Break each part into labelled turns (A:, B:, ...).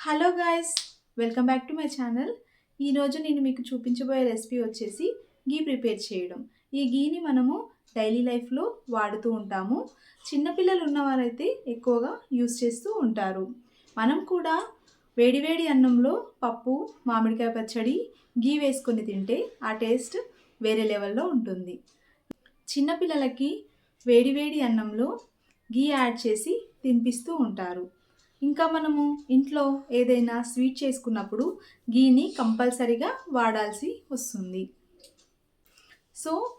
A: Hello guys welcome back to my channel. ఈరోజు నేను మీకు చూపించబోయే రెసిపీ వచ్చేసి గీ ప్రిపేర్ చేయడం. ఈ గీని మనము డైలీ లైఫ్లో వాడుతూ ఉంటాము. చిన్నపిల్లలు ఉన్నవారైతే ఎక్కువగా యూస్ చేస్తూ ఉంటారు. మనం కూడా వేడివేడి అన్నంలో పప్పు మామిడికాయ పచ్చడి గీ వేసుకొని తింటే ఆ టేస్ట్ వేరే లెవెల్లో ఉంటుంది. చిన్నపిల్లలకి వేడివేడి అన్నంలో గీ యాడ్ చేసి తినిపిస్తూ ఉంటారు. ఇంకా మనము ఇంట్లో ఏదైనా స్వీట్ చేసుకున్నప్పుడు గీని కంపల్సరిగా వాడాల్సి వస్తుంది. సో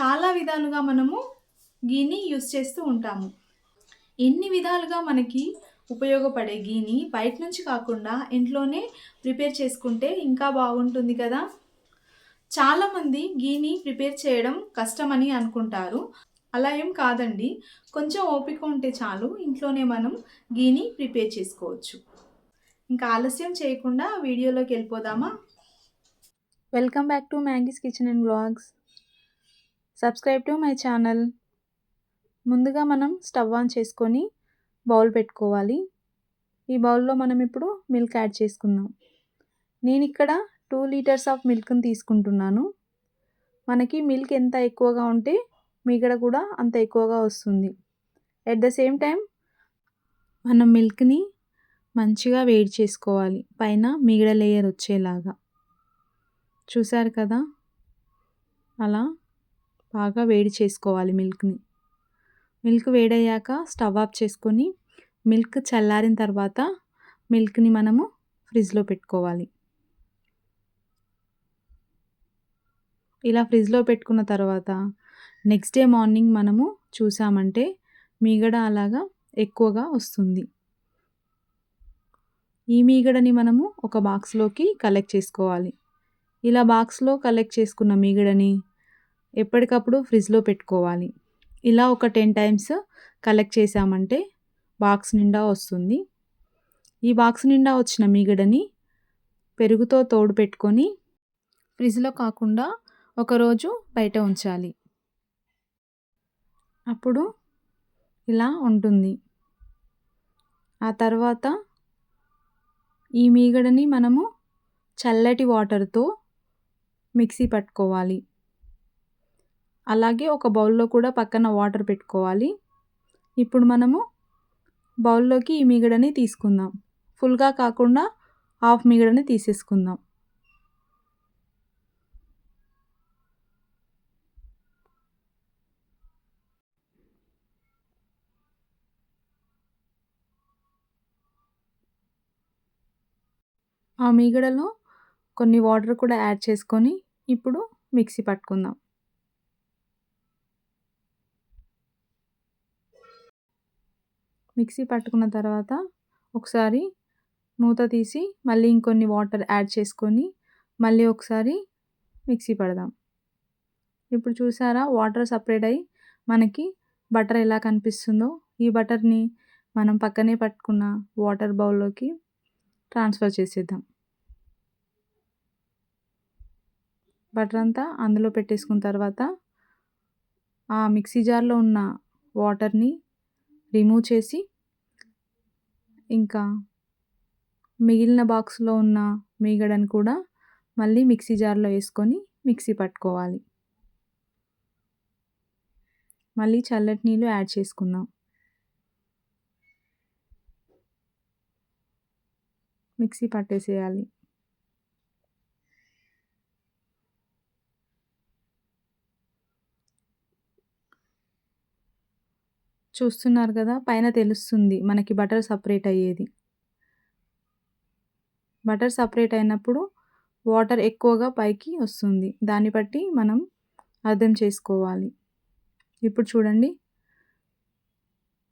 A: చాలా విధాలుగా మనము గీని యూస్ చేస్తూ ఉంటాము. ఎన్ని విధాలుగా మనకి ఉపయోగపడే గీని బయట నుంచి కాకుండా ఇంట్లోనే ప్రిపేర్ చేసుకుంటే ఇంకా బాగుంటుంది కదా? చాలామంది గీని ప్రిపేర్ చేయడం కష్టమని అనుకుంటారు. అలా ఏం కాదండి. కొంచెం ఓపిక ఉంటే చాలు. ఇంట్లోనే మనం గీని ప్రిపేర్ చేసుకోవచ్చు. ఇంకా ఆలస్యం చేయకుండా వీడియోలోకి వెళ్ళిపోదామా? Welcome back to Mangy's kitchen and blogs subscribe to my channel. ముందుగా మనం స్టవ్ ఆన్ చేసుకొని బౌల్ పెట్టుకోవాలి. ఈ బౌల్లో మనం ఇప్పుడు మిల్క్ యాడ్ చేసుకుందాం. నేను ఇక్కడ టూ లీటర్స్ ఆఫ్ మిల్క్ని తీసుకుంటున్నాను. మనకి మిల్క్ ఎంత ఎక్కువగా ఉంటే మీగడ కూడా అంత ఎక్కువగా వస్తుంది. ఎట్ ద సేమ్ టైం మనం మిల్క్ని మంచిగా వేడి చేసుకోవాలి. పైన మిగడ లేయర్ వచ్చేలాగా. చూసారు కదా? అలా బాగా వేడి చేసుకోవాలి మిల్క్ని. మిల్క్ వేడయ్యాక స్టవ్ ఆఫ్ చేసుకొని మిల్క్ చల్లారిన తర్వాత మిల్క్ని మనము ఫ్రిడ్జ్లో పెట్టుకోవాలి. ఇలా ఫ్రిడ్జ్లో పెట్టుకున్న తర్వాత నెక్స్ట్ డే మార్నింగ్ మనము చూసామంటే మీగడ అలాగా ఎక్కువగా వస్తుంది. ఈ మీగడని మనము ఒక బాక్స్లోకి కలెక్ట్ చేసుకోవాలి. ఇలా బాక్స్లో కలెక్ట్ చేసుకున్న మీగడని ఎప్పటికప్పుడు ఫ్రిడ్జ్లో పెట్టుకోవాలి. ఇలా ఒక టెన్ టైమ్స్ కలెక్ట్ చేసామంటే బాక్స్ నిండా వస్తుంది. ఈ బాక్స్ నిండా వచ్చిన మీగడని పెరుగుతో తోడు పెట్టుకొని ఫ్రిడ్జ్లో కాకుండా ఒకరోజు బయట ఉంచాలి. అప్పుడు ఇలా ఉంటుంది. ఆ తర్వాత ఈ మీగడని మనము చల్లటి వాటర్తో మిక్సీ పట్టుకోవాలి. అలాగే ఒక బౌల్లో కూడా పక్కన వాటర్ పెట్టుకోవాలి. ఇప్పుడు మనము బౌల్లోకి ఈ మీగడని తీసుకుందాం. ఫుల్గా కాకుండా హాఫ్ మీగడని తీసేసుకుందాం. ఆ మీగడలో కొన్ని వాటర్ కూడా యాడ్ చేసుకొని ఇప్పుడు మిక్సీ పట్టుకుందాం. మిక్సీ పట్టుకున్న తర్వాత ఒకసారి మూత తీసి మళ్ళీ ఇంకొన్ని వాటర్ యాడ్ చేసుకొని మళ్ళీ ఒకసారి మిక్సీ పడదాం. ఇప్పుడు చూసారా వాటర్ సపరేట్ అయ్యి మనకి బటర్ ఎలా కనిపిస్తుందో? ఈ బటర్ని మనం పక్కనే పట్టుకున్న వాటర్ బౌల్లోకి ట్రాన్స్ఫర్ చేసేద్దాం. బటర్ అంతా అందులో పెట్టేసుకున్న తర్వాత ఆ మిక్సీ జార్లో ఉన్న వాటర్ని రిమూవ్ చేసి ఇంకా మిగిలిన బాక్స్లో ఉన్న మీగడని కూడా మళ్ళీ మిక్సీ జార్లో వేసుకొని మిక్సీ పట్టుకోవాలి. మళ్ళీ చల్లటి నీళ్ళు యాడ్ చేసుకుందాం. మిక్సీ పట్టేసేయాలి. చూస్తున్నారు కదా పైన తెలుస్తుంది మనకి బటర్ సపరేట్ అయ్యేది. బటర్ సపరేట్ అయినప్పుడు వాటర్ ఎక్కువగా పైకి వస్తుంది. దాన్ని బట్టి మనం అర్థం చేసుకోవాలి. ఇప్పుడు చూడండి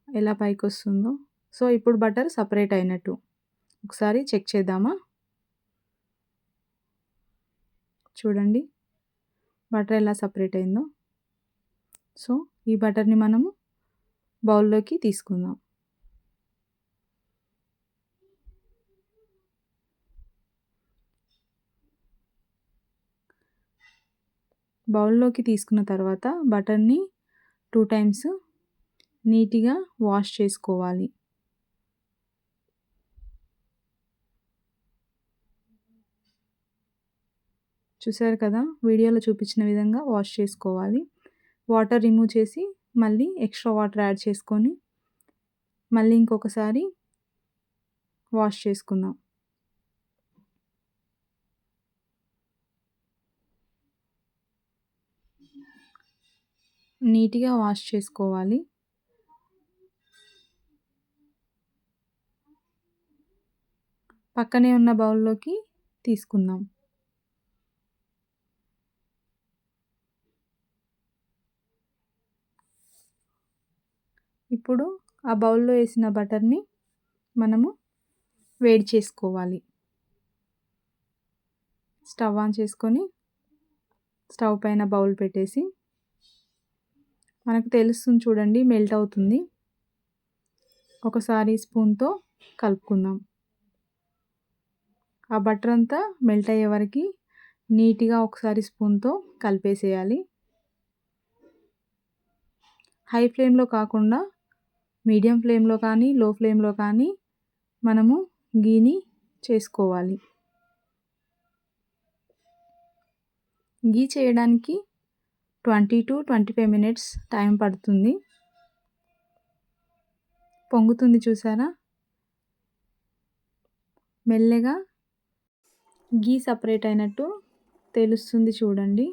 A: ఎలా పైకి వస్తుందో సో ఇప్పుడు బటర్ సపరేట్ అయినట్టు. ఒకసారి చెక్ చేద్దామా? చూడండి. బటర్ ఎలా సపరేట్ అయిందో. సో ఈ బటర్ని మనము బౌల్లోకి తీసుకుందాం. బౌల్లోకి తీసుకున్న తర్వాత బటర్ని టూ టైమ్స్ నీట్గా వాష్ చేసుకోవాలి. చూసారు కదా? వీడియోలో చూపించిన విధంగా వాష్ చేసుకోవాలి. వాటర్ రిమూవ్ చేసి మళ్ళీ ఎక్స్ట్రా వాటర్ యాడ్ చేసుకొని మళ్ళీ ఇంకొకసారి వాష్ చేసుకుందాం. నీట్గా వాష్ చేసుకోవాలి. పక్కనే ఉన్న బౌల్లోకి తీసుకుందాం. ఇప్పుడు ఆ బౌల్లో వేసిన బటర్ని మనము వేడి చేసుకోవాలి. స్టవ్ ఆన్ చేసుకొని స్టవ్ పైన బౌల్ పెట్టేసి మనకు తెలుస్తుంది చూడండి మెల్ట్ అవుతుంది. ఒకసారి స్పూన్తో కలుపుకుందాం. ఆ బటర్ అంతా మెల్ట్ అయ్యే వరకు నీట్గా ఒకసారి స్పూన్తో కలిపేసేయాలి. హై ఫ్లేమ్లో కాకుండా మీడియం ఫ్లేమ్లో కానీ లో ఫ్లేమ్లో కానీ మనము గీని చేసుకోవాలి. గీ చేయడానికి twenty to twenty five minutes time పడుతుంది. పొంగుతుంది చూసారా? మెల్లగా గీ సపరేట్ అయినట్టు తెలుస్తుంది చూడండి.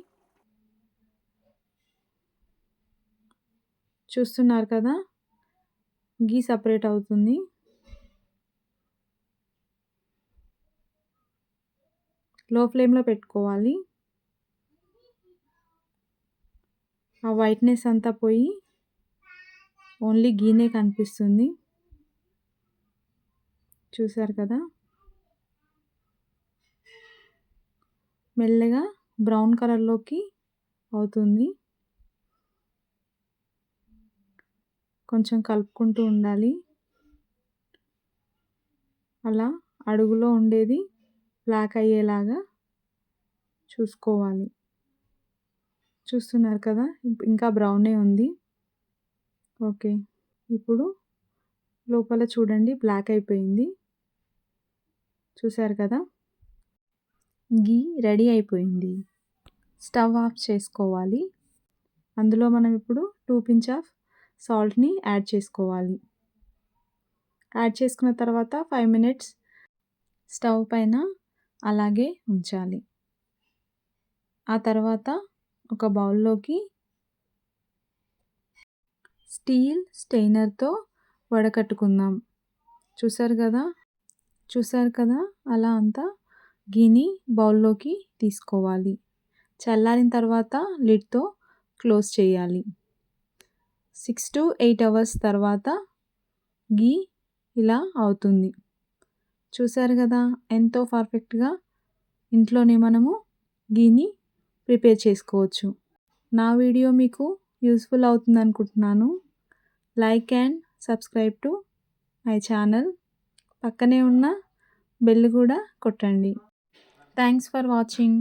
A: చూస్తున్నారు కదా? గీ సపరేట్ అవుతుంది. లో ఫ్లేమ్లో పెట్టుకోవాలి. ఆ వైట్నెస్ అంతా పోయి ఓన్లీ గీనే కనిపిస్తుంది. చూసారు కదా? మెల్లగా బ్రౌన్ కలర్లోకి అవుతుంది. కొంచెం కలుపుకుంటూ ఉండాలి. అలా అడుగులో ఉండేది బ్లాక్ అయ్యేలాగా చూసుకోవాలి. చూస్తున్నారు కదా ఇంకా బ్రౌనే ఉంది. ఓకే ఇప్పుడు లోపల చూడండి బ్లాక్ అయిపోయింది. చూసారు కదా? గీ రెడీ అయిపోయింది. స్టవ్ ఆఫ్ చేసుకోవాలి. అందులో మనం ఇప్పుడు టూ పించ్ ఆఫ్ సాల్ట్ని యాడ్ చేసుకోవాలి. యాడ్ చేసుకున్న తర్వాత ఫైవ్ మినిట్స్ స్టవ్ పైన అలాగే ఉంచాలి. ఆ తర్వాత ఒక బౌల్లోకి స్టీల్ స్టెయినర్తో వడకట్టుకుందాం. చూసారు కదా? చూసారు కదా? అలా అంతా గిని బౌల్లోకి తీసుకోవాలి. చల్లారిన తర్వాత లిడ్తో క్లోజ్ చేయాలి. సిక్స్ టు ఎయిట్ అవర్స్ తర్వాత గీ ఇలా అవుతుంది. చూసారు కదా ఎంతో పర్ఫెక్ట్గా ఇంట్లోనే మనము గీని ప్రిపేర్ చేసుకోవచ్చు. నా వీడియో మీకు యూస్ఫుల్ అవుతుంది అనుకుంటున్నాను. Like and subscribe to my channel. పక్కనే ఉన్న బెల్ కూడా కొట్టండి. Thanks for watching.